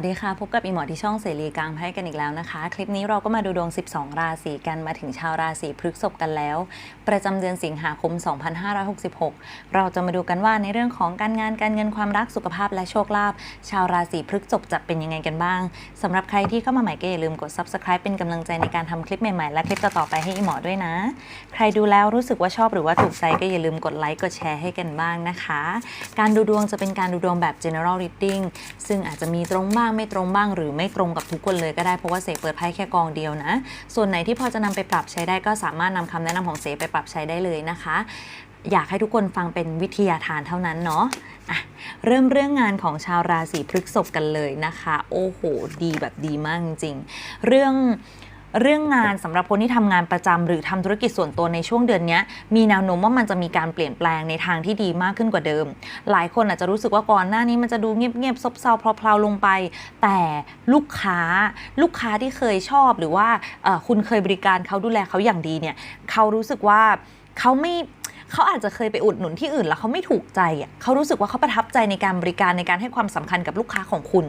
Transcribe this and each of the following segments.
วัสดีค่ะ พบกับอีหมอที่ช่องเสรีกลางไพ่กันอีกแล้วนะคะ คลิปนี้เราก็มาดูดวง 12 ราศีกันมาถึงชาวราศีพฤษภกันแล้ว ประจำเดือนสิงหาคม 2566 เราจะมาดูกันว่าในเรื่องของการงานการเงินความรักสุขภาพและโชคลาภชาวราศีพฤษภจะเป็นยังไงกันบ้างสำหรับใครที่เข้ามาใหม่ก็อย่าลืมกด subscribe เป็นกำลังใจในการทำคลิปใหม่ๆ และคลิปต่อๆไปให้อีหมอด้วยนะ ใครดูแล้วรู้สึกว่าชอบหรือว่าถูกใจก็อย่าลืมกดไลค์กดแชร์ให้กันบ้างนะคะ การดูดวงจะเป็นการดูดวงแบบ general reading ซึ่งอาจจะมีตรงบ้างไม่ตรงบ้าง หรือไม่ตรงกับทุกคนเลยก็ได้เพราะว่าเสกเปิดไพ่แค่กองเดียวนะ ส่วนไหนที่พอจะนำไปปรับใช้ได้ก็สามารถนำคำแนะนำของเสกไปปรับใช้ได้เลยนะคะ อยากให้ทุกคนฟังเป็นวิทยาทานเท่านั้นเนาะะเริ่มเรื่องงานของชาวราศีพฤษภกันเลยนะคะ โอ้โห ดีแบบดีมากจริง เรื่อง เรื่องงานสำหรับคนที่ทำงานประจำหรือทำธุรกิจส่วนตัวในช่วงเดือนนี้มีแนวโน้มว่ามันจะมีการเปลี่ยนแปลงในทางที่ดีมากขึ้นกว่าเดิม หลายคนอาจจะรู้สึกว่าก่อนหน้านี้มันจะดูเงียบๆซบเซาเพลาๆลงไป แต่ลูกค้าลูกค้าที่เคยชอบหรือว่าคุณเคยบริการเขาดูแลเขาอย่างดีเนี่ยเขารู้สึกว่าเขาไม่เขาอาจจะเคยไปอุดหนุนที่อื่นแล้วเขาไม่ถูกใจอะเขารู้สึกว่าเขาประทับใจในการบริการในการให้ความสำคัญกับลูกค้าของคุณ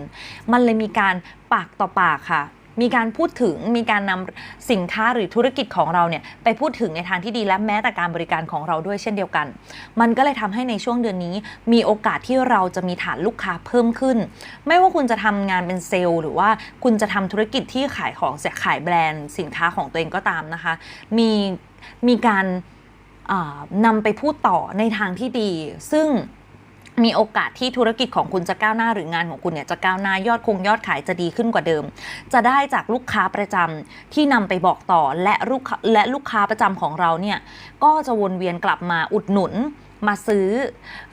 มันเลยมีการปากต่อปากค่ะ มีการพูดถึงมีการนำสินค้าหรือธุรกิจของเราเนี่ยไปพูดถึงในทางที่ดีและแม้แต่การบริการของเราด้วยเช่นเดียวกัน มันก็เลยทำให้ในช่วงเดือนนี้ มีโอกาสที่เราจะมีฐานลูกค้าเพิ่มขึ้น ไม่ว่าคุณจะทำงานเป็นเซลล์หรือว่าคุณจะทำธุรกิจที่ขายของขายแบรนด์สินค้าของตัวเองก็ตามนะคะ มีมีการนำไปพูดต่อในทางที่ดี ซึ่ง มีโอกาสที่ธุรกิจของคุณจะก้าวหน้าหรืองานของคุณเนี่ยจะก้าวหน้ายอดคงยอดขายจะดีขึ้นกว่าเดิม จะได้จากลูกค้าประจำที่นำไปบอกต่อและลูกและลูกค้าประจำของเราเนี่ยก็จะวนเวียนกลับมาอุดหนุนมาซื้อ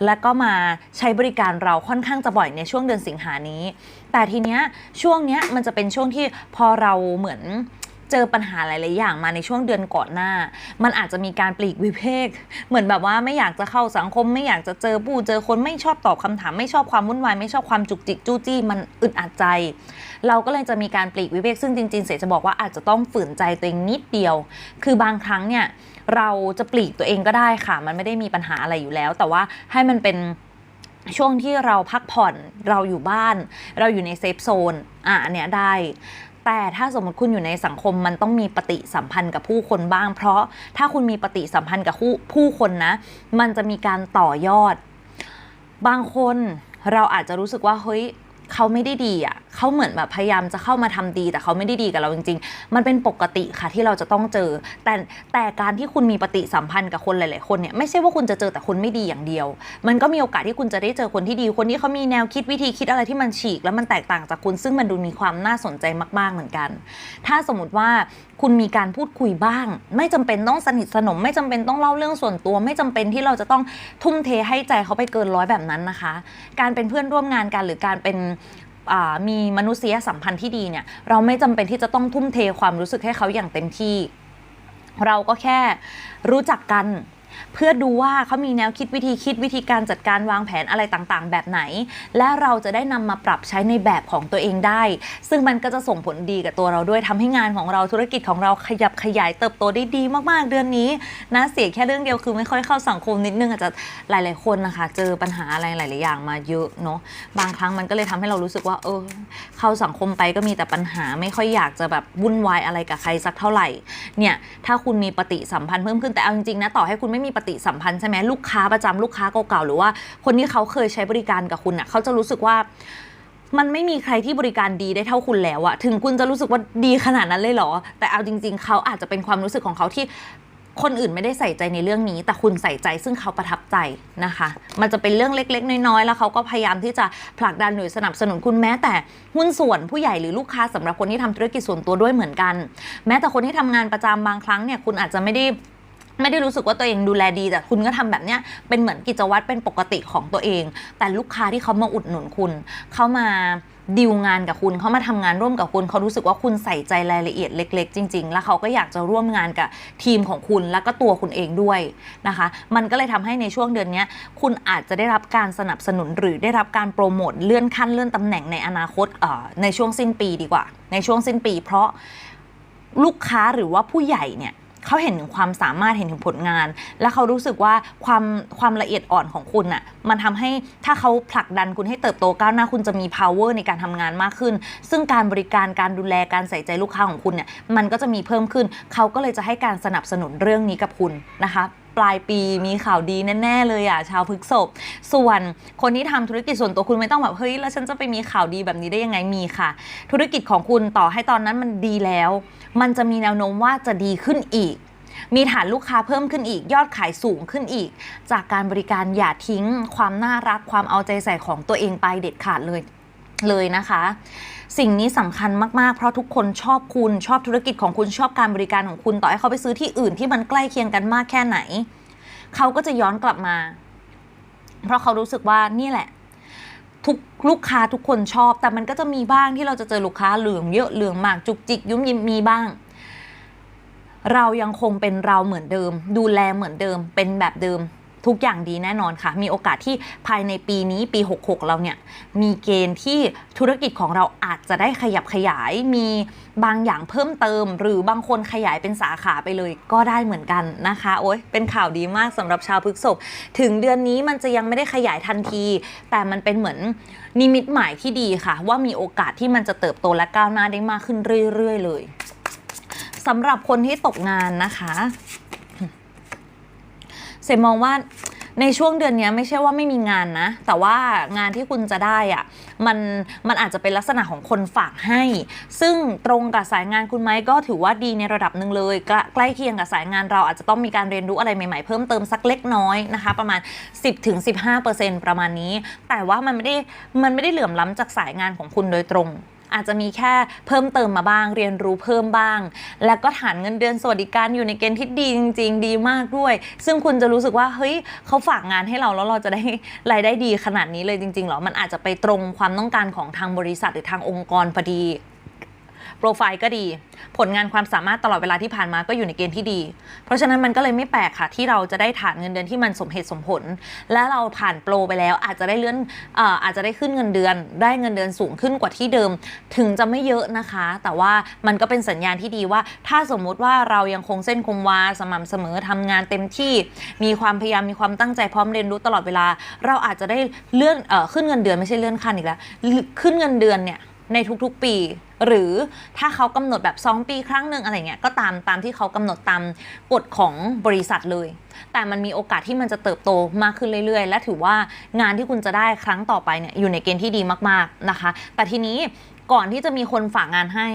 และก็มาใช้บริการเราค่อนข้างจะบ่อยในช่วงเดือนสิงหานี้ แต่ทีเนี้ยช่วงเนี้ยมันจะเป็นช่วงที่พอเราเหมือน เจอปัญหาหลาย ๆ อย่างมาในช่วงเดือนก่อนหน้า มันอาจจะมีการปลีกวิเวกเหมือนแบบว่าไม่อยากจะเข้าสังคม ไม่อยากจะเจอผู้เจอคนไม่ชอบตอบคำถาม ไม่ชอบความวุ่นวายไม่ชอบความจุกจิกจู้จี้มันอึดอัดใจ เราก็เลยจะมีการปลีกวิเวกซึ่งจริง ๆ เสจะบอกว่าอาจจะต้องฝืนใจตัวเองนิดเดียว คือบางครั้งเนี่ยเราจะปลีกตัวเองก็ได้ค่ะ มันไม่ได้มีปัญหาอะไรอยู่แล้ว แต่ว่าให้มันเป็นช่วงที่เราพักผ่อนเราอยู่บ้าน เราอยู่ในเซฟโซนอะอันเนี้ยได้ แต่ถ้าสมมติคุณอยู่ในสังคมมันต้องมีปฏิสัมพันธ์กับผู้คนบ้าง เพราะถ้าคุณมีปฏิสัมพันธ์กับผู้ผู้คนนะ มันจะมีการต่อยอด บางคนเราอาจจะรู้สึกว่าเฮ้ยเขาไม่ได้ดีอะ เขาเหมือนแบบพยายามจะเข้ามาทำดี แต่เขาไม่ได้ดีกับเราจริง ๆ มันเป็นปกติค่ะที่เราจะต้องเจอ แต่แต่การที่คุณมีปฏิสัมพันธ์กับคนหลาย ๆ คนเนี่ยไม่ใช่ว่าคุณจะเจอแต่คนไม่ดีอย่างเดียว มันก็มีโอกาสที่คุณจะได้เจอคนที่ดีคนที่เขามีแนวคิดวิธีคิดอะไรที่มันฉีก แล้วมันแตกต่างจากคุณซึ่งมันดูมีความน่าสนใจมาก ๆ เหมือนกัน ถ้าสมมติว่าคุณมีการพูดคุยบ้าง ไม่จำเป็นต้องสนิทสนม ไม่จำเป็นต้องเล่าเรื่องส่วนตัว ไม่จำเป็นที่เราจะต้องทุ่มเทให้ใจเขาไปเกินร้อยแบบนั้นนะคะ การเป็นเพื่อนร่วมงานกันหรือการเป็น มีมนุษยสัมพันธ์ที่ดีเนี่ยเราไม่จำเป็นที่จะต้องทุ่มเทความรู้สึกให้เขาอย่างเต็มที่ เราก็แค่รู้จักกัน เพื่อดูว่าเขามีแนวคิดวิธีคิดวิธีการจัดการวางแผนอะไรต่างๆ แบบไหน และเราจะได้นำมาปรับใช้ในแบบของตัวเองได้ ซึ่งมันก็จะส่งผลดีกับตัวเราด้วยทำให้งานของเราธุรกิจของเราขยับขยายเติบโตได้ดีมากๆ เดือนนี้นะเสียแค่เรื่องเดียวคือไม่ค่อยเข้าสังคมนิดนึงอาจจะหลายๆคนนะคะ เจอปัญหาอะไรหลายๆอย่างมาเยอะเนาะบางครั้งมันก็เลยทำให้เรารู้สึกว่าเออเข้าสังคมไปก็มีแต่ปัญหาไม่ค่อยอยากจะแบบวุ่นวายอะไรกับใครสักเท่าไหร่เนี่ยถ้าคุณมีปฏิสัมพันธ์เพิ่มขึ้นแต่เอาจริงๆนะต่อให้คุณไม่มีปฏิสัมพันธ์ใช่ไหมลูกค้าประจำลูกค้าเก่าๆหรือว่าคนที่เขาเคยใช้บริการกับคุณอะเขาจะรู้สึกว่ามันไม่มีใครที่บริการดีได้เท่าคุณแล้วอะถึงคุณจะรู้สึกว่าดีขนาดนั้นเลยเหรอ แต่เอาจริง ๆ เขาอาจจะเป็นความรู้สึกของเขาที่คนอื่นไม่ได้ใส่ใจในเรื่องนี้ แต่คุณใส่ใจซึ่งเขาประทับใจนะคะ มันจะเป็นเรื่องเล็ก ๆ น้อยๆ แล้วเขาก็พยายามที่จะผลักดันหรือสนับสนุนคุณแม้แต่หุ้นส่วนผู้ใหญ่หรือลูกค้าสำหรับคนที่ทำธุรกิจส่วนตัวด้วยเหมือนกัน แม้แต่คนที่ทำงานประจำบางครั้งเนี่ยคุณอาจจะไม่ได้ ไม่ได้รู้สึกว่าตัวเองดูแลดี แต่คุณก็ทำแบบเนี้ยเป็นเหมือนกิจวัตรเป็นปกติของตัวเอง แต่ลูกค้าที่เขามาอุดหนุนคุณ เขามาดีลงานกับคุณเขามาทำงานร่วมกับคุณเขารู้สึกว่าคุณใส่ใจรายละเอียดเล็ก ๆ จริง ๆ แล้วเขาก็อยากจะร่วมงานกับทีมของคุณแล้วก็ตัวคุณเองด้วยนะคะ มันก็เลยทำให้ในช่วงเดือนนี้คุณอาจจะได้รับการสนับสนุนหรือได้รับการโปรโมทเลื่อนขั้นเลื่อนตำแหน่งในอนาคตในช่วงสิ้นปีดีกว่า ในช่วงสิ้นปี เพราะลูกค้าหรือว่าผู้ใหญ่เนี่ย เขาเห็นถึงความสามารถเห็นถึงผลงาน และเขารู้สึกว่าความความละเอียดอ่อนของคุณน่ะมันทำให้ถ้าเขาผลักดันคุณให้เติบโตก้าวหน้าคุณจะมี power ในการทำงานมากขึ้น ซึ่งการบริการการดูแลการใส่ใจลูกค้าของคุณเนี่ยมันก็จะมีเพิ่มขึ้น เขาก็เลยจะให้การสนับสนุนเรื่องนี้กับคุณนะคะ ปลายปีมีข่าวดีแน่ๆเลยอะชาวพฤกษภส่วนคนที่ทำธุรกิจส่วนตัวคุณไม่ต้องแบบเฮ้ยแล้วฉันจะไปมีข่าวดีแบบนี้ได้ยังไงมีค่ะ ธุรกิจของคุณต่อให้ตอนนั้นมันดีแล้ว มันจะมีแนวโน้มว่าจะดีขึ้นอีกมีฐานลูกค้าเพิ่มขึ้นอีกยอดขายสูงขึ้นอีก จากการบริการอย่าทิ้งความน่ารักความเอาใจใส่ของตัวเองไปเด็ดขาดเลยเลยนะคะ สิ่งนี้สำคัญมากๆ เพราะทุกคนชอบคุณชอบธุรกิจของคุณชอบการบริการของคุณต่อให้เขาไปซื้อที่อื่นที่มันใกล้เคียงกันมากแค่ไหน เขาก็จะย้อนกลับมา เพราะเขารู้สึกว่านี่แหละ ทุกลูกค้าทุกคนชอบ แต่มันก็จะมีบ้างที่เราจะเจอลูกค้าเหลืองเยอะเหลืองมากจุกจิกยุ่มยิ้มมีบ้างเรายังคงเป็นเราเหมือนเดิม ดูแลเหมือนเดิมเป็นแบบเดิม ทุกอย่างดีแน่นอนค่ะ มีโอกาสที่ภายในปีนี้ปี 66 เราเนี่ยมีเกณฑ์ที่ธุรกิจของเราอาจจะได้ขยับขยายมีบางอย่างเพิ่มเติม หรือบางคนขยายเป็นสาขาไปเลยก็ได้เหมือนกันนะคะ โอ้ยเป็นข่าวดีมากสำหรับชาวพฤกษภถึงเดือนนี้มันจะยังไม่ได้ขยายทันที แต่มันเป็นเหมือนนิมิตหมายที่ดีค่ะ ว่ามีโอกาสที่มันจะเติบโตและก้าวหน้าได้มากขึ้นเรื่อยๆ เลยสำหรับคนที่ตกงานนะคะ เสมองว่าในช่วงเดือนนี้ไม่ใช่ว่าไม่มีงานนะ แต่ว่างานที่คุณจะได้อะมันมันอาจจะเป็นลักษณะของคนฝากให้ ซึ่งตรงกับสายงานคุณไหมก็ถือว่าดีในระดับหนึ่งเลย ใกล้เคียงกับสายงานเราอาจจะต้องมีการเรียนรู้อะไรใหม่ๆ เพิ่มเติมสักเล็กน้อยนะคะ ประมาณ 10-15%ประมาณนี้ แต่ว่ามันไม่ได้มันไม่ได้เหลื่อมล้ำจากสายงานของคุณโดยตรง อาจจะมีแค่เพิ่มเติมมาบ้าง เรียนรู้เพิ่มบ้าง แล้วก็ฐานเงินเดือนสวัสดิการอยู่ในเกณฑ์ที่ดีจริง ๆ ดีมากด้วย ซึ่งคุณจะรู้สึกว่าเฮ้ยเขาฝากงานให้เราแล้วเราจะได้รายได้ดีขนาดนี้เลยจริงๆเหรอมันอาจจะไปตรงความต้องการของทางบริษัทหรือทางองค์กรพอดี โปรไฟล์ก็ดี ผลงานความสามารถตลอดเวลาที่ผ่านมาก็อยู่ในเกณฑ์ที่ดี เพราะฉะนั้นมันก็เลยไม่แปลกค่ะ ที่เราจะได้ฐานเงินเดือนที่มันสมเหตุสมผล และเราผ่านโปรไปแล้วอาจจะได้เลื่อนอาจจะได้ขึ้นเงินเดือน ได้เงินเดือนสูงขึ้นกว่าที่เดิม ถึงจะไม่เยอะนะคะ แต่ว่ามันก็เป็นสัญญาณที่ดีว่า ถ้าสมมุติว่าเรายังคงเส้นคงวาสม่ำเสมอทำงานเต็มที่ มีความพยายามมีความตั้งใจพร้อมเรียนรู้ตลอดเวลา เราอาจจะได้เลื่อนอขึ้นเงินเดือนไม่ใช่เลื่อนขั้นอีกแล้วขึ้นเงินเดือนเนี่ยในทุกๆปี หรือถ้าเขากำหนดแบบ 2 ปีครั้งหนึ่งอะไรเงี้ยก็ตามตามที่เขากำหนดตามกฎของบริษัทเลย แต่มันมีโอกาสที่มันจะเติบโตมากขึ้นเรื่อยๆ และถือว่างานที่คุณจะได้ครั้งต่อไปเนี่ยอยู่ในเกณฑ์ที่ดีมากๆนะคะ แต่ทีนี้ก่อนที่จะมีคนฝากงานให้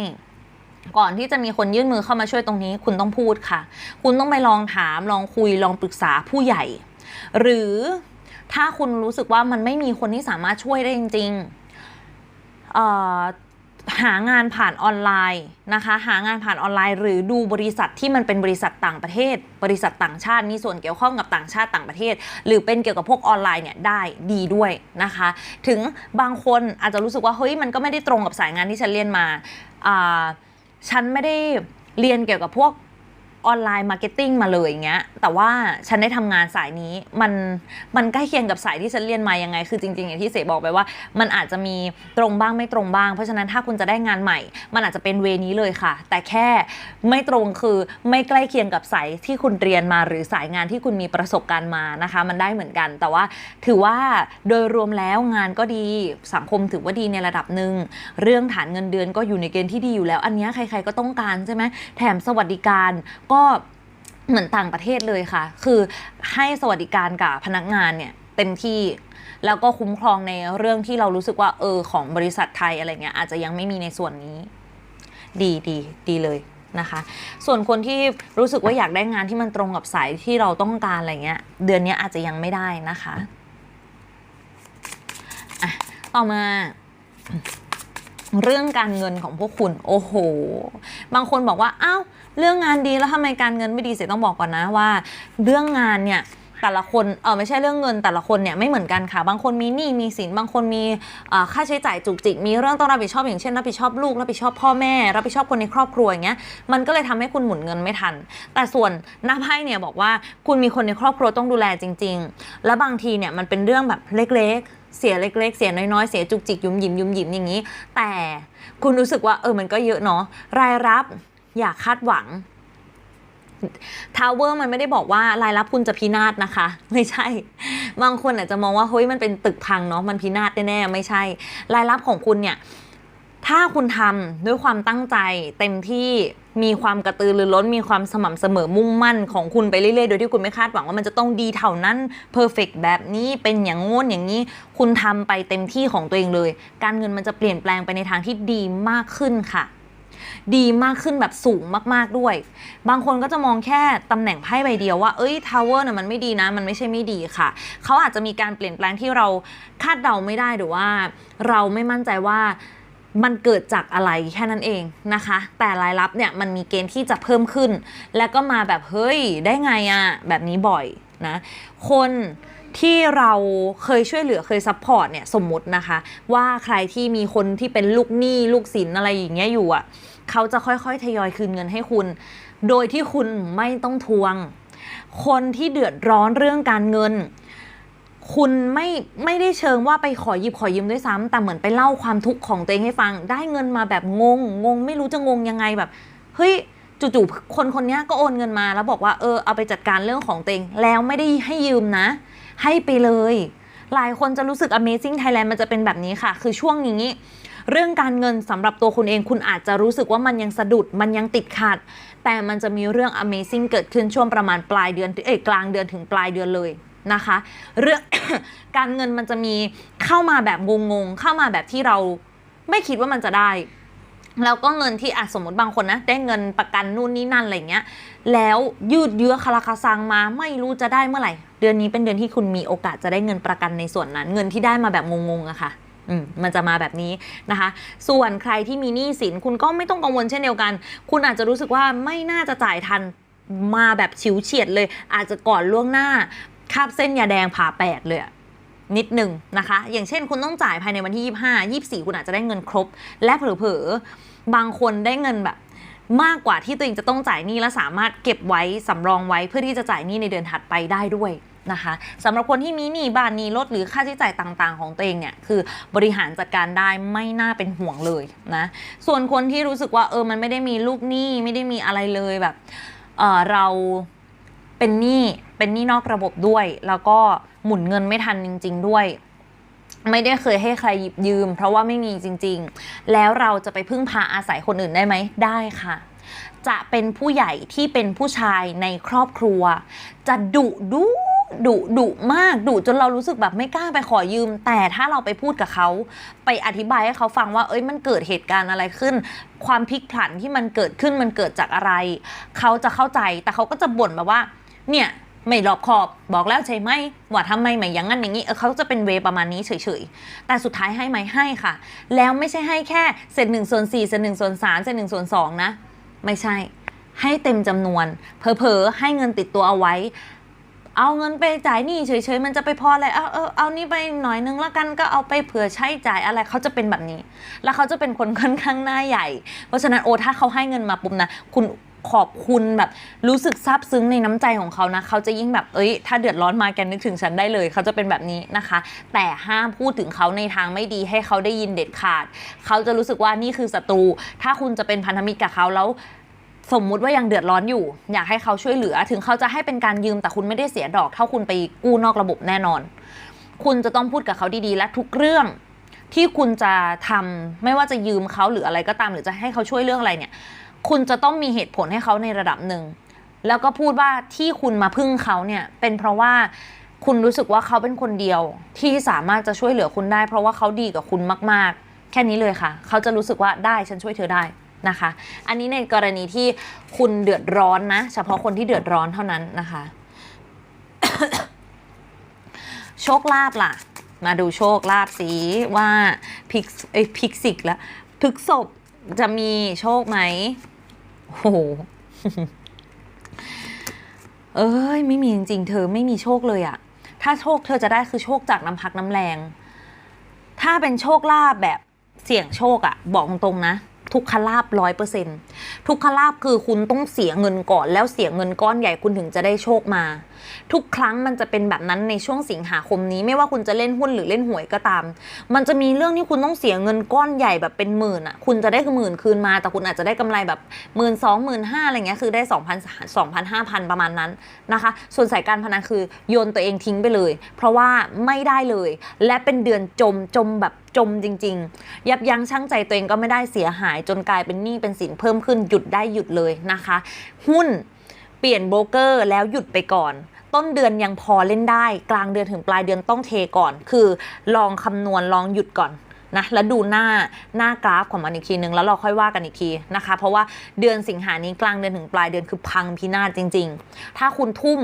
ก่อนที่จะมีคนยื่นมือเข้ามาช่วยตรงนี้ คุณต้องพูดค่ะ คุณต้องไปลองถามลองคุยลองปรึกษาผู้ใหญ่ หรือถ้าคุณรู้สึกว่ามันไม่มีคนที่สามารถช่วยได้จริงๆ หางานผ่านออนไลน์นะคะหางานผ่านออนไลน์ หรือดูบริษัทที่มันเป็นบริษัทต่างประเทศ บริษัทต่างชาติมีส่วนเกี่ยวข้องกับต่างชาติต่างประเทศ หรือเป็นเกี่ยวกับพวกออนไลน์เนี่ยได้ดีด้วยนะคะ ถึงบางคนอาจจะรู้สึกว่าเฮ้ยมันก็ไม่ได้ตรงกับสายงานที่ฉันเรียนมาอ่าฉันไม่ได้เรียนเกี่ยวกับพวก ออนไลน์มาร์เก็ตติ้งมาเลยอย่างเงี้ย แต่ว่าฉันได้ทำงานสายนี้มันมันใกล้เคียงกับสายที่ฉันเรียนมายังไง คือจริงๆอย่างที่เสบอกไปว่า มันอาจจะมีตรงบ้างไม่ตรงบ้าง เพราะฉะนั้นถ้าคุณจะได้งานใหม่ มันอาจจะเป็นเวนี้เลยค่ะ แต่แค่ไม่ตรงคือไม่ใกล้เคียงกับสายที่คุณเรียนมาหรือสายงานที่คุณมีประสบการณ์มานะคะ มันได้เหมือนกัน แต่ว่าถือว่าโดยรวมแล้วงานก็ดีสังคมถือว่าดีในระดับหนึ่งเรื่องฐานเงินเดือนก็อยู่ในเกณฑ์ที่ดีอยู่แล้ว อันนี้ใคร ๆก็ต้องการใช่ไหมแถมสวัสดิการก็เหมือนต่างประเทศเลยค่ะ คือให้สวัสดิการกับพนักงานเนี่ยเต็มที่แล้วก็คุ้มครองในเรื่องที่เรารู้สึกว่าเออของบริษัทไทยอะไรเงี้ยอาจจะยังไม่มีในส่วนนี้ ดีดีดีเลยนะคะ ส่วนคนที่รู้สึกว่าอยากได้งานที่มันตรงกับสายที่เราต้องการอะไรเงี้ย เดือนนี้อาจจะยังไม่ได้นะคะ อะ ต่อมา เรื่องการเงินของพวกคุณ โอ้โห บางคนบอกว่าอ้าวเรื่องงานดีแล้วทำไมการเงินไม่ดีเสียต้องบอกก่อนนะว่า เรื่องงานเนี่ยแต่ละคนเออไม่ใช่เรื่องเงินแต่ละคนเนี่ยไม่เหมือนกันค่ะ บางคนมีหนี้มีสินบางคนมีค่าใช้จ่ายจุกจิก มีเรื่องต้องรับผิดชอบอย่างเช่นรับผิดชอบลูกรับผิดชอบพ่อแม่ รับผิดชอบคนในครอบครัวอย่างเงี้ยมันก็เลยทำให้คุณหมุนเงินไม่ทัน แต่ส่วนหน้าไพ่เนี่ยบอกว่าคุณมีคนในครอบครัวต้องดูแลจริง ๆ แล้วบางทีเนี่ยมันเป็นเรื่องแบบเล็กๆ เสียเล็ก ๆ เสียน้อยๆ เสียจุกจิกยุ่มยิมยุ่มยิมอย่างนี้ แต่คุณรู้สึกว่าเออมันก็เยอะเนาะรายรับอย่าคาดหวังทาวเวอร์มันไม่ได้บอกว่ารายรับคุณจะพินาศนะคะ ไม่ใช่ บางคนอาจจะมองว่าเฮ้ยมันเป็นตึกพังเนาะมันพินาศแน่ๆไม่ใช่ รายรับของคุณเนี่ย ถ้าคุณทำด้วยความตั้งใจเต็มที่มีความกระตือรือร้นมีความสม่ำเสมอมุ่งมั่นของคุณไปเรื่อยๆ โดยที่คุณไม่คาดหวังว่ามันจะต้องดีเท่านั้นเพอร์เฟกแบบนี้เป็นอย่างงน้นอย่างนี้ คุณทำไปเต็มที่ของตัวเองเลย การเงินมันจะเปลี่ยนแปลงไปในทางที่ดีมากขึ้นค่ะ ดีมากขึ้นแบบสูงมากๆด้วย บางคนก็จะมองแค่ตำแหน่งไพ่ใบเดียวว่าเอ้ยทาวเวอร์น่ะมันไม่ดีนะ มันไม่ใช่ไม่ดีค่ะ เขาอาจจะมีการเปลี่ยนแปลงที่เราคาดเดาไม่ได้หรือว่า เราไม่มั่นใจว่า มันเกิดจากอะไรแค่นั้นเองนะคะ แต่รายรับเนี่ยมันมีเกณฑ์ที่จะเพิ่มขึ้น แล้วก็มาแบบเฮ้ยได้ไงอะแบบนี้บ่อยนะคนที่เราเคยช่วยเหลือเคยซัพพอร์ตเนี่ยสมมุตินะคะ ว่าใครที่มีคนที่เป็นลูกหนี้ลูกสินอะไรอย่างเงี้ยอยู่อะเขาจะค่อยๆ ทยอยคืนเงินให้คุณ โดยที่คุณไม่ต้องทวง คนที่เดือดร้อนเรื่องการเงิน คุณไม่ไม่ได้เชิงว่าไปขอหยิบขอยืมด้วยซ้ำแต่เหมือนไปเล่าความทุกข์ของตัวเองให้ฟัง ได้เงินมาแบบงงงง ไม่รู้จะงงยังไงแบบเฮ้ยจู่ๆคนคนนี้ก็โอนเงินมาแล้วบอกว่าเออเอาไปจัดการเรื่องของตัวเองแล้วไม่ได้ให้ยืมนะ ให้ไปเลย หลายคนจะรู้สึก Amazing Thailand มันจะเป็นแบบนี้ค่ะ คือช่วงนี้ เรื่องการเงินสำหรับตัวคุณเองคุณอาจจะรู้สึกว่ามันยังสะดุดมันยังติดขัด แต่มันจะมีเรื่อง Amazing เกิดขึ้นช่วงประมาณปลายเดือนเอ้ยกลางเดือนถึงปลายเดือนเลย นะคะ เรื่อง การเงินมันจะมีเข้ามาแบบงงๆเข้ามาแบบที่เราไม่คิดว่ามันจะได้ แล้วก็เงินที่อะสมมติบางคนนะได้เงินประกันนู่นนี่นั่นอะไรเงี้ย แล้วยืดเยื้อคาราคาซังมาไม่รู้จะได้เมื่อไหร่ เดือนนี้เป็นเดือนที่คุณมีโอกาสจะได้เงินประกันในส่วนนั้น เงินที่ได้มาแบบงงๆอะค่ะมมันจะมาแบบนี้นะคะ ส่วนใครที่มีหนี้สินคุณก็ไม่ต้องกังวลเช่นเดียวกัน คุณอาจจะรู้สึกว่าไม่น่าจะจ่ายทันมาแบบฉิวเฉียดเลย อาจจะก่อนล่วงหน้า คาบเส้นยาแดงผ่าแปดเลยนิดหนึ่งนะคะ อย่างเช่นคุณต้องจ่ายภายในวันที่ 25 24 คุณอาจจะได้เงินครบ และเผลอๆ บางคนได้เงินแบบ มากกว่าที่ตัวเองจะต้องจ่ายหนี้และสามารถเก็บไว้สำรองไว้เพื่อที่จะจ่ายหนี้ในเดือนถัดไปได้ด้วยนะคะสำหรับคนที่มีหนี้บ้านหนี้รถหรือค่าใช้จ่ายต่างๆ ของตัวเองเนี่ยคือบริหารจัดการได้ไม่น่าเป็นห่วงเลยนะส่วนคนที่รู้สึกว่าเออมันไม่ได้มีลูกหนี้ไม่ได้มีอะไรเลยแบบเออเรา เป็นหนี้เป็นหนี้นอกระบบด้วย แล้วก็หมุนเงินไม่ทันจริง ๆ ด้วย ไม่ได้เคยให้ใครหยิบยืม เพราะว่าไม่มีจริง ๆ แล้วเราจะไปพึ่งพาอาศัยคนอื่นได้ไหมได้ค่ะ จะเป็นผู้ใหญ่ที่เป็นผู้ชายในครอบครัว จะดุดุดุดุมากดุจนเรารู้สึกแบบไม่กล้าไปขอยืม แต่ถ้าเราไปพูดกับเขา ไปอธิบายให้เขาฟังว่า เอ้ยมันเกิดเหตุการณ์อะไรขึ้น ความพลิกผันที่มันเกิดขึ้นมันเกิดจากอะไร เขาจะเข้าใจแต่เขาก็จะบ่นแบบว่า เนี่ยไม่รอบขอบบอกแล้วใช่ไหมว่าทำไมไม่อย่างนั้นอย่างนี้เขาจะเป็นเวประมาณนี้เฉยๆ แต่สุดท้ายให้ไหมให้ค่ะ แล้วไม่ใช่ให้แค่เศษหนึ่งส่วนสี่เศษหนึ่งส่วนสามเศษหนึ่งส่วนสองนะ ไม่ใช่ให้เต็มจำนวนเพอเพอๆให้เงินติดตัวเอาไว้ เอาเงินไปจ่ายหนี้เฉยๆมันจะไปพออะไรเอาเออเอานี่ไปหน่อยนึงแล้วกันก็เอาไปเผื่อใช้จ่ายอะไรเขาจะเป็นแบบนี้ แล้วเขาจะเป็นคนค่อนข้างหน้าใหญ่ เพราะฉะนั้นโอถ้าเขาให้เงินมาปุ๊บนะคุณ ขอบคุณแบบรู้สึกซาบซึ้งในน้ำใจของเขานะเขาจะยิ่งแบบเอ้ยถ้าเดือดร้อนมาแกนึกถึงฉันได้เลย เขาจะเป็นแบบนี้นะคะ แต่ห้ามพูดถึงเขาในทางไม่ดีให้เขาได้ยินเด็ดขาด เขาจะรู้สึกว่านี่คือศัตรู ถ้าคุณจะเป็นพันธมิตรกับเขาแล้วสมมุติว่ายังเดือดร้อนอยู่ อยากให้เขาช่วยเหลือ ถึงเขาจะให้เป็นการยืมแต่คุณไม่ได้เสียดอก เท่าคุณไปกู้นอกระบบแน่นอน คุณจะต้องพูดกับเขาดีๆ และทุกเรื่องที่คุณจะทำไม่ว่าจะยืมเขาหรืออะไรก็ตาม หรือจะให้เขาช่วยเรื่องอะไรเนี่ย คุณจะต้องมีเหตุผลให้เขาในระดับหนึ่ง แล้วก็พูดว่าที่คุณมาพึ่งเขาเนี่ยเป็นเพราะว่าคุณรู้สึกว่าเขาเป็นคนเดียวที่สามารถจะช่วยเหลือคุณได้ เพราะว่าเขาดีกับคุณมาก ๆ แค่นี้เลยค่ะ เขาจะรู้สึกว่าได้ฉันช่วยเธอได้นะคะ อันนี้ในกรณีที่คุณเดือดร้อนนะ เฉพาะคนที่เดือดร้อนเท่านั้นนะคะ โชคลาภล่ะ มาดูโชคลาภสิว่าพิกเอ้ยพิกซิกแล้วพึกศพจะมีโชคไหม โอ้โหเอ้ยไม่มีจริงๆ เธอไม่มีโชคเลยอะถ้าโชคเธอจะได้คือโชคจากน้ำพักน้ำแรง ถ้าเป็นโชคลาภแบบเสี่ยงโชคอะบอกตรงๆนะ ทุกขลาบร้อยเปอร์เซ็นทุกขลาบคือคุณต้องเสียเงินก่อน แล้วเสียเงินก้อนใหญ่คุณถึงจะได้โชคมา ทุกครั้งมันจะเป็นแบบนั้นในช่วงสิงหาคมนี้ไม่ว่าคุณจะเล่นหุ้นหรือเล่นหวยก็ตาม มันจะมีเรื่องที่คุณต้องเสียเงินก้อนใหญ่แบบเป็นหมื่นอะคุณจะได้หมื่นคืนมา แต่คุณอาจจะได้กำไรแบบหมื่นสองหมื่นห้าอะไรเงี้ยคือได้สองพันสองพันห้าพันประมาณนั้นนะคะ ส่วนสายการพนันคือโยนตัวเองทิ้งไปเลย เพราะว่าไม่ได้เลย และเป็นเดือนจมจมแบบ จมจริง ๆ ยับยั้งชั่งใจตัวเองก็ไม่ได้เสียหาย จนกลายเป็นหนี้เป็นสินเพิ่มขึ้นหยุดได้หยุดเลยนะคะ หุ้นเปลี่ยนโบรกเกอร์แล้วหยุดไปก่อนต้นเดือนยังพอเล่นได้ กลางเดือนถึงปลายเดือนต้องเทก่อน คือลองคำนวณลองหยุดก่อนนะแล้วดูหน้าหน้ากราฟของมันอีกทีนึง แล้วเราค่อยว่ากันอีกทีนะคะ เพราะว่าเดือนสิงหานี้กลางเดือนถึงปลายเดือนคือพังพินาศจริง ๆ ถ้าคุณทุ่ม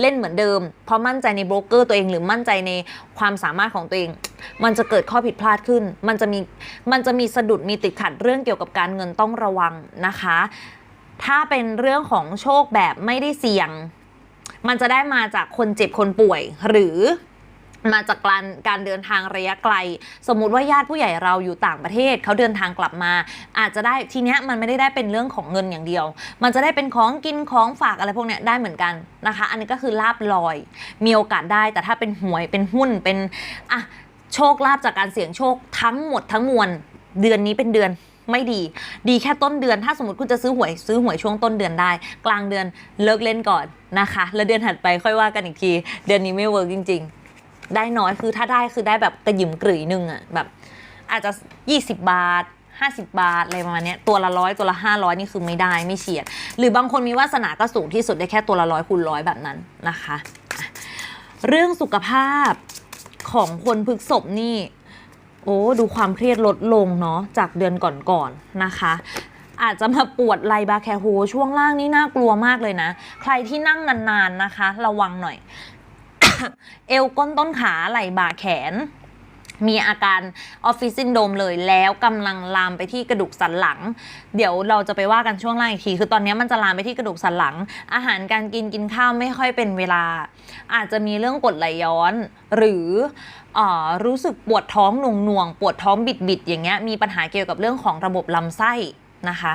เล่นเหมือนเดิม เพราะมั่นใจในโบรกเกอร์ตัวเองหรือมั่นใจในความสามารถของตัวเอง มันจะเกิดข้อผิดพลาดขึ้น มันจะมีมันจะมีสะดุดมีติดขัดเรื่องเกี่ยวกับการเงินต้องระวังนะคะ ถ้าเป็นเรื่องของโชคแบบไม่ได้เสี่ยง มันจะได้มาจากคนเจ็บคนป่วยหรือ มาจากการการเดินทางระยะไกล สมมุติว่าญาติผู้ใหญ่เราอยู่ต่างประเทศเขาเดินทางกลับมา อาจจะได้ทีเนี้ยมันไม่ได้ได้เป็นเรื่องของเงินอย่างเดียว มันจะได้เป็นของกินของฝากอะไรพวกเนี้ยได้เหมือนกันนะคะ อันนี้ก็คือลาบลอย มีโอกาสได้แต่ถ้าเป็นหวยเป็นหุ้นเป็นอะโชคลาภจากการเสี่ยงโชคทั้งหมดทั้งมวลเดือนนี้เป็นเดือนไม่ดี ดีแค่ต้นเดือน ถ้าสมมติคุณจะซื้อหวยซื้อหวยช่วงต้นเดือนได้ กลางเดือนเลิกเล่นก่อนนะคะ แล้วเดือนถัดไปค่อยว่ากันอีกที เดือนนี้ไม่เวิร์กจริง ๆ ได้น้อยคือถ้าได้คือได้แบบกระยิมกรือหนึ่งอะแบบ อาจจะ 20 บาท 50 บาทอะไรประมาณเนี้ยตัวละร้อยตัวละ 500 นี่คือไม่ได้ไม่เฉียด หรือบางคนมีวาสนาก็สูงที่สุดได้แค่ตัวละร้อยคูณร้อยแบบนั้นนะคะอะเรื่องสุขภาพของคนพฤกษบนี่ โอ้ดูความเครียดลดลงเนาะจากเดือนก่อนๆนนะคะ อาจจะมาปวดไหลบาแคโฮช่วงล่างนี่น่ากลัวมากเลยนะ ใครที่นั่งนานๆนะคะ ระวังหน่อย เอวก้นต้นขาไหล่บ่าแขน มีอาการออฟฟิศซินโดมเลยแล้วกำลังลามไปที่กระดูกสันหลัง เดี๋ยวเราจะไปว่ากันช่วงล่างอีกที คือตอนนี้มันจะลามไปที่กระดูกสันหลัง อาหารการกินกินข้าวไม่ค่อยเป็นเวลา อาจจะมีเรื่องกดไหลย้อน หรืออรู้สึกปวดท้องหน่วงหน่วงๆปวดท้องบิดบิดๆอย่างเงี้ยมีปัญหาเกี่ยวกับเรื่องของระบบลำไส้ นะคะ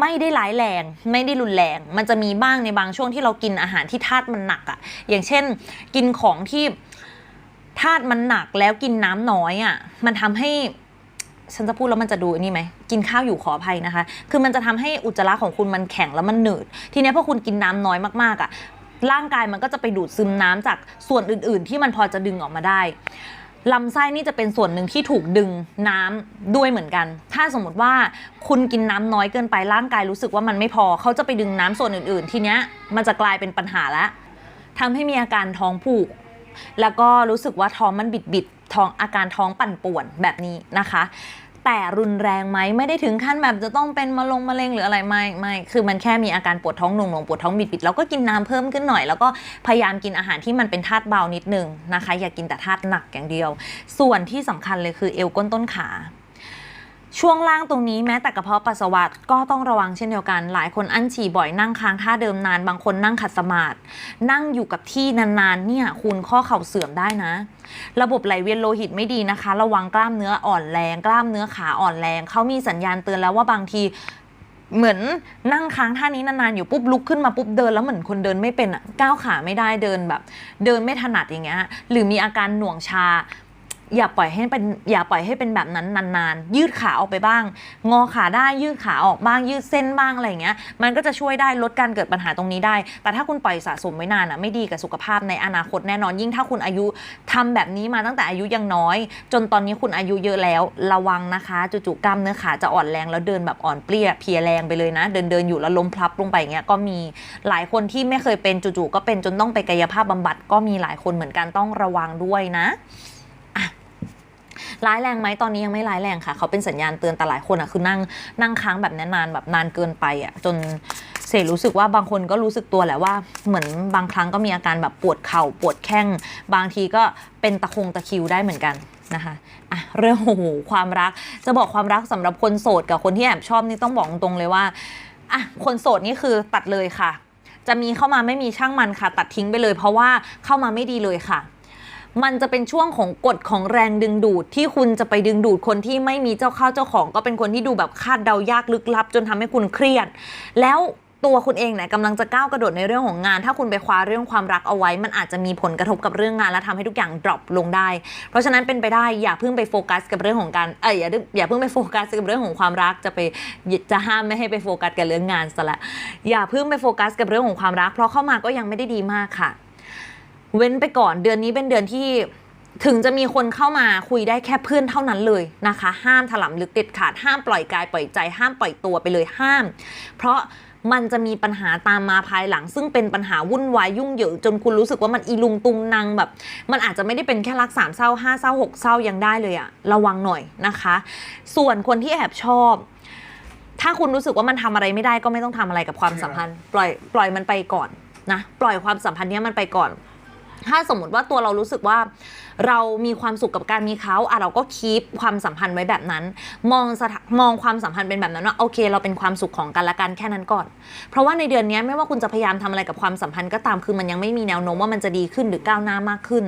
ไม่ได้ร้ายแรงไม่ได้รุนแรง มันจะมีบ้างในบางช่วงที่เรากินอาหารที่ธาตุมันหนักอะ่ะ อย่างเช่น กินของที่ธาตุมันหนักแล้วกินน้ำน้อยอะ่ะ มันทำให้ฉันจะพูดแล้วมันจะดูนี่ไหมกินข้าวอยู่ขออภัยนะคะ คือมันจะทำให้อุจจาระของคุณมันแข็งแล้วมันหนืด ทีนี้พอคุณกินน้ำน้อยมากๆอะ่ะร่างกายมันก็จะไปดูดซึมน้ำจากส่วนอื่น ๆ ที่มันพอจะดึงออกมาได้ ลำไส้นี่จะเป็นส่วนหนึ่งที่ถูกดึงน้ำด้วยเหมือนกัน ถ้าสมมติว่าคุณกินน้ำน้อยเกินไปร่างกายรู้สึกว่ามันไม่พอเขาจะไปดึงน้ำส่วนอื่น ๆ ทีเนี้ยมันจะกลายเป็นปัญหาแล้วทำให้มีอาการท้องผูก แล้วก็รู้สึกว่าท้องมันบิดบิดๆท้องอาการท้องปั่นป่วนแบบนี้นะคะ แต่รุนแรงไหมไม่ได้ถึงขั้นแบบจะต้องเป็นมะลงมะเร็งหรืออะไรไม่ไม่คือมันแค่มีอาการปวดท้องหน่วงๆปวดท้องบิดๆแล้วก็กินน้ำเพิ่มขึ้นหน่อย แล้วก็พยายามกินอาหารที่มันเป็นธาตุเบานิดนึงนะคะ อย่ากินแต่ธาตุหนักอย่างเดียว ส่วนที่สำคัญเลยคือเอวก้นต้นขา ช่วงล่างตรงนี้แม้แต่กระเพาะปัสสาวะก็ต้องระวังเช่นเดียวกัน หลายคนอั้นฉี่บ่อยนั่งค้างท่าเดิมนาน บางคนนั่งขัดสมาธินั่งอยู่กับที่นานๆเนี่ยคุณข้อเข่าเสื่อมได้นะ ระบบไหลเวียนโลหิตไม่ดีนะคะ ระวังกล้ามเนื้ออ่อนแรง กล้ามเนื้อขาอ่อนแรงเขามีสัญญาณเตือนแล้วว่าบางทีเหมือนนั่งค้างท่านี้นานๆอยู่ปุ๊บลุกขึ้นมาปุ๊บเดินแล้วเหมือนคนเดินไม่เป็นอะก้าวขาไม่ได้เดินแบบ เดินไม่ถนัดอย่างเงี้ยหรือมีอาการหน่วงชา อย่าปล่อยให้เป็นอย่าปล่อยให้เป็นแบบนั้นนานๆ ยืดขาออกไปบ้าง งอขาได้ยืดขาออกบ้าง ยืดเส้นบ้างอะไรอย่างเงี้ย มันก็จะช่วยได้ลดการเกิดปัญหาตรงนี้ได้ แต่ถ้าคุณปล่อยสะสมไว้นานอะไม่ดีกับสุขภาพในอนาคตแน่นอน ยิ่งถ้าคุณอายุทำแบบนี้มาตั้งแต่อายุยังน้อย จนตอนนี้คุณอายุเยอะแล้วระวังนะคะจู่ๆกล้ามเนื้อขาจะอ่อนแรงแล้วเดินแบบอ่อนเปลี้ยเพลียแรงไปเลยนะ เดินเดินๆอยู่แล้วล้มพลับลงไปอย่างเงี้ยก็มีหลายคนที่ไม่เคยเป็นจู่ๆก็เป็นจนต้องไปกายภาพบำบัดก็มีหลายคนเหมือนกันต้องระวังด้วยนะ ร้ายแรงไหมตอนนี้ยังไม่ร้ายแรงค่ะ เขาเป็นสัญญาณเตือนแต่หลายคนอะคือนั่งนั่งค้างแบบนี้นานแบบนานเกินไปอะจนเสรู้สึกว่าบางคนก็รู้สึกตัวแหละว่าเหมือนบางครั้งก็มีอาการแบบปวดเข่าปวดแข้ง บางทีก็เป็นตะคงตะคิวได้เหมือนกันนะคะอะเรื่องโอ้โหความรักจะบอกความรักสำหรับคนโสดกับคนที่แอบชอบนี่ต้องบอกตรงเลยว่าอะคนโสดนี่คือตัดเลยค่ะ จะมีเข้ามาไม่มีช่างมันค่ะ ตัดทิ้งไปเลย เพราะว่าเข้ามาไม่ดีเลยค่ะ มันจะเป็นช่วงของกฎของแรงดึงดูด ที่คุณจะไปดึงดูดคนที่ไม่มีเจ้าข้าวเจ้าของ ก็เป็นคนที่ดูแบบคาดเดายากลึกลับ จนทำให้คุณเครียด แล้วตัวคุณเองเนี่ยกำลังจะก้าวกระโดดในเรื่องของงาน ถ้าคุณไปคว้าเรื่องความรักเอาไว้ มันอาจจะมีผลกระทบกับเรื่องงาน และทำให้ทุกอย่างดรอปลงได้ เพราะฉะนั้นเป็นไปได้อย่าเพิ่งไปโฟกัสกับเรื่องของการเอยอย่าอย่าเพิ่งไปโฟกัสกับเรื่องของความรักจะไปจะห้ามไม่ให้ไปโฟกัสกับเรื่องงานซะละอย่าเพิ่งไปโฟกัสกับเรื่องของความรัก เพราะเข้ามาก็ยังไม่ได้ดีมากค่ะ เว้นไปก่อนเดือนนี้เป็นเดือนที่ถึงจะมีคนเข้ามาคุยได้แค่เพื่อนเท่านั้นเลยนะคะ ห้ามถลำลึกเด็ดขาดห้ามปล่อยกายปล่อยใจ ห้ามปล่อยตัวไปเลยห้าม เพราะมันจะมีปัญหาตามมาภายหลัง ซึ่งเป็นปัญหาวุ่นวายยุ่งเหยิงจนคุณรู้สึกว่ามันอีลุงตุงนางแบบ มันอาจจะไม่ได้เป็นแค่รักสามเศร้าห้าเศร้าหกเศร้ายังได้เลยอะระวังหน่อยนะคะ ส่วนคนที่แอบชอบ ถ้าคุณรู้สึกว่ามันทำอะไรไม่ได้ก็ไม่ต้องทำอะไรกับความสัมพันธ์ ปล่อยปล่อยมันไปก่อนนะ ปล่อยความสัมพันธ์เนี้ยมันไปก่อน ถ้าสมมติว่าตัวเรารู้สึกว่า เรามีความสุขกับการมีเขาอะเราก็คีปความสัมพันธ์ไว้แบบนั้น มองมองความสัมพันธ์เป็นแบบนั้นว่าโอเค เราเป็นความสุขของกันและกันแค่นั้นก่อน เพราะว่าในเดือนนี้ไม่ว่าคุณจะพยายามทำอะไรกับความสัมพันธ์ก็ตามคือมันยังไม่มีแนวโน้มว่ามันจะดีขึ้นหรือก้าวหน้ามากขึ้น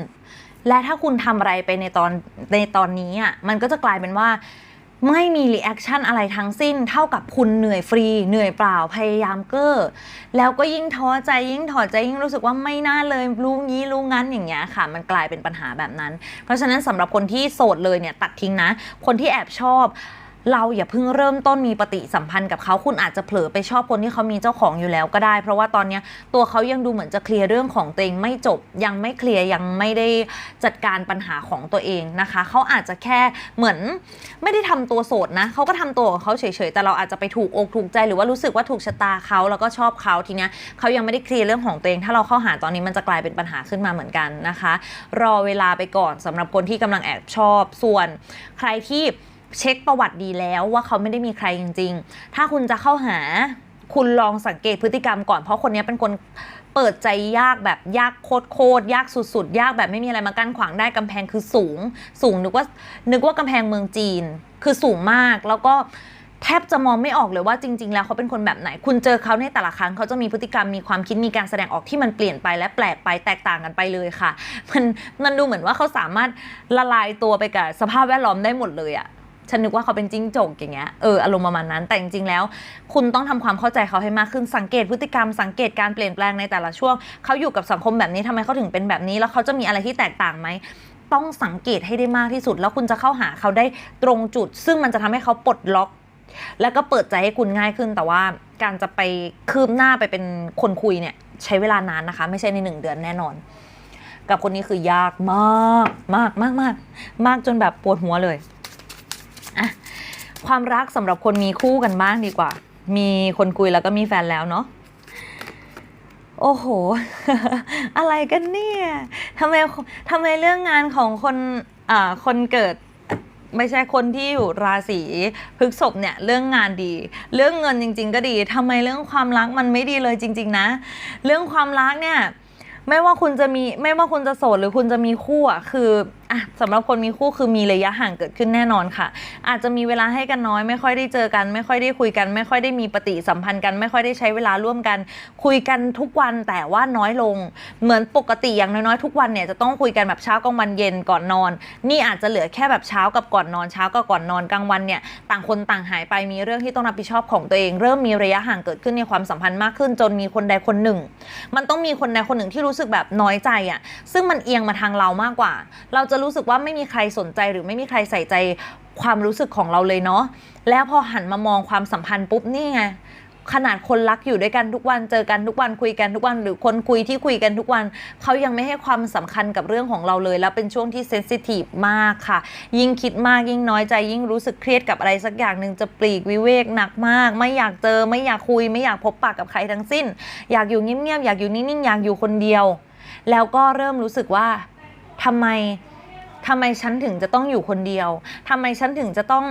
และถ้าคุณทำอะไรไปในตอนในตอนนี้อะมันก็จะกลายเป็นว่า ไม่มีรีแอคชั่นอะไรทั้งสิ้น เท่ากับคุณเหนื่อยฟรี เหนื่อยเปล่าพยายามเก้อแล้วก็ยิ่งท้อใจยิ่งถอดใจยิ่งรู้สึกว่าไม่น่าเลยรู้งี้รู้งั้นอย่างเงี้ยค่ะ มันกลายเป็นปัญหาแบบนั้น เพราะฉะนั้นสำหรับคนที่โสดเลยเนี่ยตัดทิ้งนะ คนที่แอบชอบ เราอย่าเพิ่งเริ่มต้นมีปฏิสัมพันธ์กับเขาคุณอาจจะเผลอไปชอบคนที่เขามีเจ้าของอยู่แล้วก็ได้ เพราะว่าตอนนี้ตัวเขายังดูเหมือนจะเคลียร์เรื่องของตัวเองไม่จบยังไม่เคลียร์ยังไม่ได้จัดการปัญหาของตัวเองนะคะเขาอาจจะแค่เหมือนไม่ได้ทำตัวโสดนะเขาก็ทำตัวของเขาเฉยๆแต่เราอาจจะไปถูกอกถูกใจหรือว่ารู้สึกว่าถูกชะตาเขาแล้วก็ชอบเขาทีเนี้ยเขายังไม่ได้เคลียร์เรื่องของตัวเอง ถ้าเราเข้าหาตอนนี้มันจะกลายเป็นปัญหาขึ้นมาเหมือนกันนะคะ รอเวลาไปก่อนสำหรับคนที่กำลังแอบชอบส่วนใครที่ เช็คประวัติดีแล้วว่าเขาไม่ได้มีใครจริง ๆ ถ้าคุณจะเข้าหาคุณลองสังเกตพฤติกรรมก่อนเพราะคนนี้เป็นคนเปิดใจยากแบบยากโคตรโคตรยากสุดๆ ยากแบบไม่มีอะไรมากั้นขวางได้กำแพงคือสูง สูงนึกว่านึกว่ากำแพงเมืองจีน คือสูงมากแล้วก็แทบจะมองไม่ออกเลยว่าจริง ๆ แล้วเขาเป็นคนแบบไหน คุณเจอเขาในแต่ละครั้งเขาจะมีพฤติกรรมมีความคิดมีการแสดงออกที่มันเปลี่ยนไปและแปลกไปแตกต่างกันไปเลยค่ะ มันมันดูเหมือนว่าเขาสามารถละลายตัวไปกับสภาพแวดล้อมได้หมดเลยอะ ฉันนึกว่าเขาเป็นจิ้งจกอย่างเงี้ยเอออารมณ์ประมาณนั้นแต่จริงๆแล้ว คุณต้องทำความเข้าใจเขาให้มากขึ้นสังเกตพฤติกรรมสังเกตการเปลี่ยนแปลงในแต่ละช่วง เขาอยู่กับสังคมแบบนี้ทำไมเขาถึงเป็นแบบนี้ แล้วเขาจะมีอะไรที่แตกต่างไหมต้องสังเกตให้ได้มากที่สุด แล้วคุณจะเข้าหาเขาได้ตรงจุด ซึ่งมันจะทำให้เขาปลดล็อก แล้วก็เปิดใจให้คุณง่ายขึ้น แต่ว่าการจะไปคืบหน้าไปเป็นคนคุยเนี่ย ใช้เวลานานนะคะ ไม่ใช่ในหนึ่งเดือนแน่นอน กับคนนี้คือยากมากมากมากมากมากจนแบบปวดหัวเลย ความรักสำหรับคนมีคู่กันบ้างดีกว่า มีคนคุยแล้วก็มีแฟนแล้วเนาะโอ้โห อะไรกันเนี่ยทำไมทำไมเรื่องงานของคนอ่าคนเกิดไม่ใช่คนที่อยู่ราศีพฤษภเนี่ยเรื่องงานดี เรื่องเงินจริง ๆ ก็ดีทำไมเรื่องความรักมันไม่ดีเลยจริง ๆ นะ เรื่องความรักเนี่ย ไม่ว่าคุณจะมีไม่ว่าคุณจะโสดหรือคุณจะมีคู่อะคือ อะสำหรับคนมีคู่คือมีระยะห่างเกิดขึ้นแน่นอนค่ะ อาจจะมีเวลาให้กันน้อย ไม่ค่อยได้เจอกัน ไม่ค่อยได้คุยกัน ไม่ค่อยได้มีปฏิสัมพันธ์กัน ไม่ค่อยได้ใช้เวลาร่วมกัน คุยกันทุกวันแต่ว่าน้อยลง เหมือนปกติอย่างน้อยๆทุกวันเนี่ยจะต้องคุยกันแบบเช้ากลางวันเย็นก่อนนอน นี่อาจจะเหลือแค่แบบเช้ากับก่อนนอนเช้ากับก่อนนอนกลางวันเนี่ยต่างคนต่างหายไปมีเรื่องที่ต้องรับผิดชอบของตัวเอง เริ่มมีระยะห่างเกิดขึ้นในความสัมพันธ์มากขึ้น จนมีคนใดคนหนึ่ง มันต้องมีคนใดคนหนึ่งที่รู้สึกแบบน้อยใจอะซึ่งมันเอียงมาทางเรามากกว่า เราจะรู้สึกว่าไม่มีใครสนใจหรือไม่มีใครใส่ใจความรู้สึกของเราเลยเนาะแล้วพอหันมามองความสัมพันธ์ปุ๊บนี่ไงขนาดคนรักอยู่ด้วยกันทุกวันเจอกันทุกวันคุยกันทุกวันหรือคนคุยที่คุยกันทุกวันเขายังไม่ให้ความสำคัญกับเรื่องของเราเลย แล้วเป็นช่วงที่เซนซิทีฟมากค่ะ ยิ่งคิดมากยิ่งน้อยใจ ยิ่งรู้สึกเครียดกับอะไรสักอย่างหนึ่งจะปลีกวิเวกหนักมาก ไม่อยากเจอไม่อยากคุย ไม่อยากพบปากกับใครทั้งสิ้น อยากอยู่เงียบๆอยากอยู่นิ่งๆอยากอยู่คนเดียว แล้วก็เริ่มรู้สึกว่าทำไม ทำไมฉันถึงจะต้องอยู่คนเดียวทำไมฉันถึงจะต้อง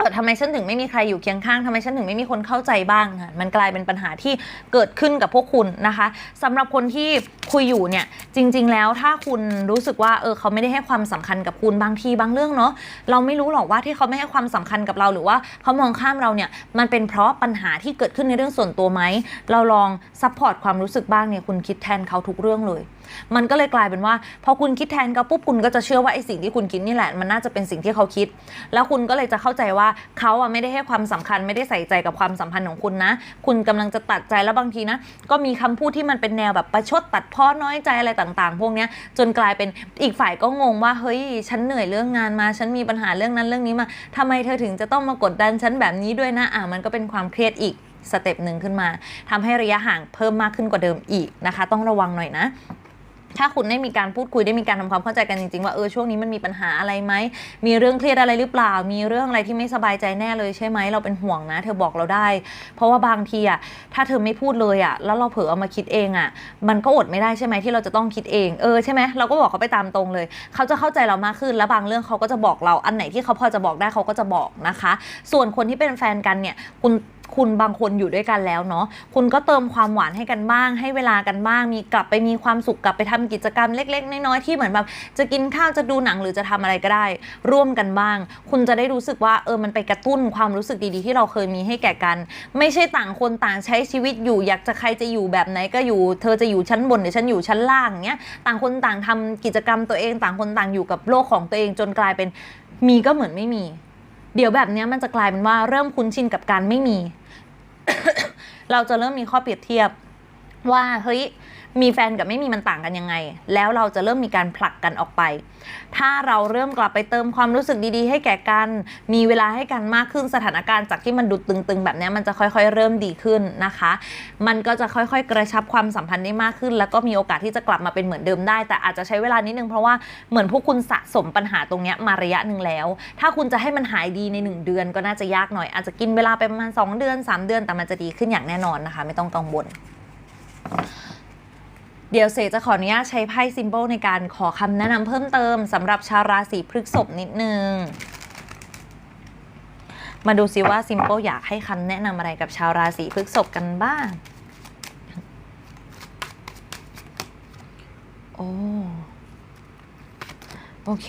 เออทำไมฉันถึงไม่มีใครอยู่เคียงข้างทำไมฉันถึงไม่มีคนเข้าใจบ้าง มันกลายเป็นปัญหาที่เกิดขึ้นกับพวกคุณนะคะสำหรับคนที่คุยอยู่เนี่ยจริง ๆ แล้วถ้าคุณรู้สึกว่าเออเขาไม่ได้ให้ความสำคัญกับคุณบางทีบางเรื่องเนาะเราไม่รู้หรอกว่าที่เขาไม่ให้ความสำคัญกับเราหรือว่าเขามองข้ามเราเนี่ยมันเป็นเพราะปัญหาที่เกิดขึ้นในเรื่องส่วนตัวไหมเราลองซัพพอร์ตความรู้สึกบ้างเนี่ยคุณคิดแทนเขาทุกเรื่องเลยมันก็เลยกลายเป็นว่า พอคุณคิดแทนเขาปุ๊บคุณก็จะเชื่อว่าไอ้สิ่งที่คุณคิดนี่แหละ มันน่าจะเป็นสิ่งที่เขาคิด แล้วคุณก็เลยจะเข้าใจว่าเขาอะไม่ได้ให้ความสำคัญไม่ได้ใส่ใจกับความสัมพันธ์ของคุณนะ คุณกำลังจะตัดใจแล้วบางทีนะ ก็มีคำพูดที่มันเป็นแนวแบบประชดตัดพ้อน้อยใจอะไรต่างๆ พวกเนี้ยจนกลายเป็นอีกฝ่ายก็งงว่าเฮ้ยฉันเหนื่อยเรื่องงานมา ฉันมีปัญหาเรื่องนั้นเรื่องนี้มาทำไมเธอถึงจะต้องมากดดันฉันแบบนี้ด้วยนะอะมันก็เป็นความเครียดอีกสเต็ปหนึ่งขึ้นมาทำให้ระยะห่างเพิ่มมากขึ้นกว่าเดิมอีกนะคะ ต้องระวังหน่อยนะ ถ้าคุณได้มีการพูดคุยได้มีการทำความเข้าใจกันจริงๆ ว่าเออช่วงนี้มันมีปัญหาอะไรไหม มีเรื่องเครียดอะไรหรือเปล่า มีเรื่องอะไรที่ไม่สบายใจแน่เลยใช่ไหมเราเป็นห่วงนะ เธอบอกเราได้ เพราะว่าบางทีอะถ้าเธอไม่พูดเลยอะแล้วเราเผลอเอามาคิดเองอะมันก็อดไม่ได้ใช่ไหมที่เราจะต้องคิดเองเออใช่ไหมเราก็บอกเขาไปตามตรงเลย เขาจะเข้าใจเรามากขึ้น แล้วบางเรื่องเขาก็จะบอกเราอันไหนที่เขาพอจะบอกได้เขาก็จะบอกนะคะ ส่วนคนที่เป็นแฟนกันเนี่ยคุณ คุณบางคนอยู่ด้วยกันแล้วเนาะคุณก็เติมความหวานให้กันบ้าง ให้เวลากันบ้าง มีกลับไปมีความสุขกลับไปทำกิจกรรมเล็ก ๆ น้อยๆที่เหมือนแบบจะกินข้าวจะดูหนังหรือจะทำอะไรก็ได้ ร่วมกันบ้าง คุณจะได้รู้สึกว่าเออมันไปกระตุ้นความรู้สึกดีๆ ที่เราเคยมีให้แก่กัน ไม่ใช่ต่างคนต่างใช้ชีวิตอยู่ อยากจะใครจะอยู่แบบไหนก็อยู่ เธอจะอยู่ชั้นบนหรือฉันอยู่ชั้นล่างเงี้ยต่างคนต่างทำกิจกรรมตัวเอง ต่างคนต่างอยู่กับโลกของตัวเองจนกลายเป็นมีก็เหมือนไม่มี เดี๋ยวแบบเนี้ยมันจะกลายเป็นว่าเริ่มคุ้นชินกับการไม่มี เราจะเริ่มมีข้อเปรียบเทียบว่าเฮ้ย มีแฟนกับไม่มีมันต่างกันยังไง แล้วเราจะเริ่มมีการผลักกันออกไป ถ้าเราเริ่มกลับไปเติมความรู้สึกดีๆ ให้แก่กัน มีเวลาให้กันมากขึ้นสถานการณ์จากที่มันดุดตึงๆ แบบนี้มันจะค่อยๆ เริ่มดีขึ้นนะคะ มันก็จะค่อยๆ กระชับความสัมพันธ์ได้มากขึ้น แล้วก็มีโอกาสที่จะกลับมาเป็นเหมือนเดิมได้ แต่อาจจะใช้เวลานิดนึงเพราะว่าเหมือนพวกคุณสะสมปัญหาตรงนี้มาระยะหนึ่งแล้ว ถ้าคุณจะให้มันหายดีใน 1 เดือนก็น่าจะยากหน่อย อาจจะกินเวลาไปประมาณ 2 เดือน 3 เดือนแต่มันจะดีขึ้นอย่างแน่นอนนะคะ ไม่ต้องกังวล เดี๋ยวเสกจะขออนุญาตใช้ไพ่ซิมโบลในการขอคำแนะนำเพิ่มเติมสำหรับชาวราศีพฤษภนิดนึง มาดูซิว่าซิมโบลอยากให้คำแนะนำอะไรกับชาวราศีพฤษภกันบ้าง โอ้ โอเค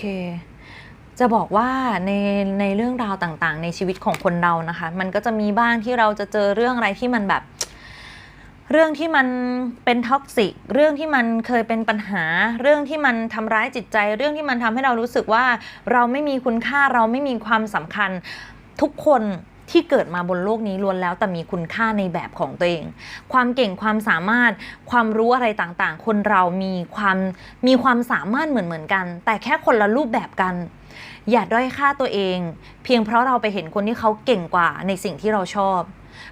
จะบอกว่าในในเรื่องราวต่างๆ ในชีวิตของคนเรานะคะ มันก็จะมีบ้างที่เราจะเจอเรื่องอะไรที่มันแบบ เรื่องที่มันเป็นท็อกซิกเรื่องที่มันเคยเป็นปัญหา เรื่องที่มันทำร้ายจิตใจ เรื่องที่มันทำให้เรารู้สึกว่าเราไม่มีคุณค่าเราไม่มีความสำคัญทุกคนที่เกิดมาบนโลกนี้ล้วนแล้วแต่มีคุณค่าในแบบของตัวเอง ความเก่งความสามารถความรู้อะไรต่างๆ คนเรามีความมีความสามารถเหมือนเหมือนๆกัน แต่แค่คนละรูปแบบกัน อย่าด้อยค่าตัวเอง เพียงเพราะเราไปเห็นคนที่เขาเก่งกว่าในสิ่งที่เราชอบ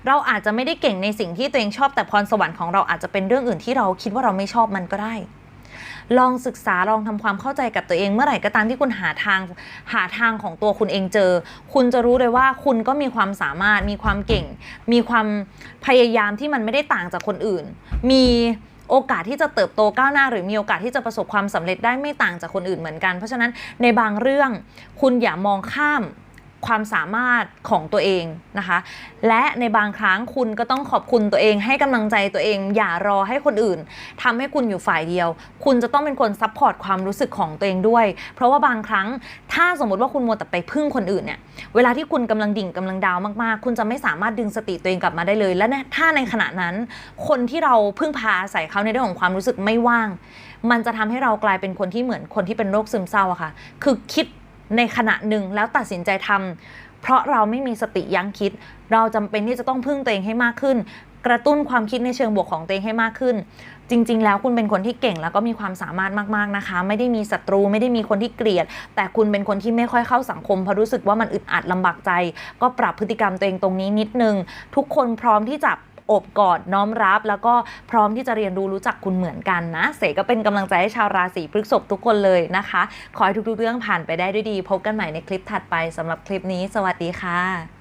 เราอาจจะไม่ได้เก่งในสิ่งที่ตัวเองชอบแต่พรสวรรค์ของเราอาจจะเป็นเรื่องอื่นที่เราคิดว่าเราไม่ชอบมันก็ได้ ลองศึกษาลองทำความเข้าใจกับตัวเองเมื่อไหร่ก็ตามที่คุณหาทางหาทางของตัวคุณเองเจอ คุณจะรู้เลยว่าคุณก็มีความสามารถ มีความเก่ง มีความพยายามที่มันไม่ได้ต่างจากคนอื่น มีโอกาสที่จะเติบโตก้าวหน้า หรือมีโอกาสที่จะประสบความสำเร็จได้ไม่ต่างจากคนอื่นเหมือนกัน เพราะฉะนั้นในบางเรื่องคุณอย่ามองข้าม ความสามารถของตัวเองนะคะ และในบางครั้งคุณก็ต้องขอบคุณตัวเอง ให้กำลังใจตัวเอง อย่ารอให้คนอื่นทำให้คุณอยู่ฝ่ายเดียว คุณจะต้องเป็นคนซัพพอร์ตความรู้สึกของตัวเองด้วย เพราะว่าบางครั้งถ้าสมมติว่าคุณมัวแต่ไปพึ่งคนอื่นเนี่ยเวลาที่คุณกำลังดิ่งกำลังดาวมากๆ คุณจะไม่สามารถดึงสติตัวเองกลับมาได้เลย และถ้าในขณะนั้น คนที่เราพึ่งพาอาศัยเขาในเรื่องของความรู้สึกไม่ว่าง มันจะทำให้เรากลายเป็นคนที่เหมือนคนที่เป็นโรคซึมเศร้าอะค่ะ คือคิด ในขณะหนึ่งแล้วตัดสินใจทำเพราะเราไม่มีสติยั้งคิด เราจำเป็นที่จะต้องพึ่งตัวเองให้มากขึ้น กระตุ้นความคิดในเชิงบวกของตัวเองให้มากขึ้น จริง ๆ แล้วคุณเป็นคนที่เก่งแล้วก็มีความสามารถมากๆนะคะ ไม่ได้มีศัตรูไม่ได้มีคนที่เกลียด แต่คุณเป็นคนที่ไม่ค่อยเข้าสังคมเพราะรู้สึกว่ามันอึดอัดลำบากใจ ก็ปรับพฤติกรรมตัวเองตรงนี้นิดนึง ทุกคนพร้อมที่จะ อบกอดน้อมรับ แล้วก็พร้อมที่จะเรียนรู้รู้จักคุณเหมือนกันนะ เสก็เป็นกำลังใจให้ชาวราศีพฤษภทุกคนเลยนะคะ ขอให้ทุกๆเรื่องผ่านไปได้ด้วยดี พบกันใหม่ในคลิปถัดไปสำหรับคลิปนี้ สวัสดีค่ะ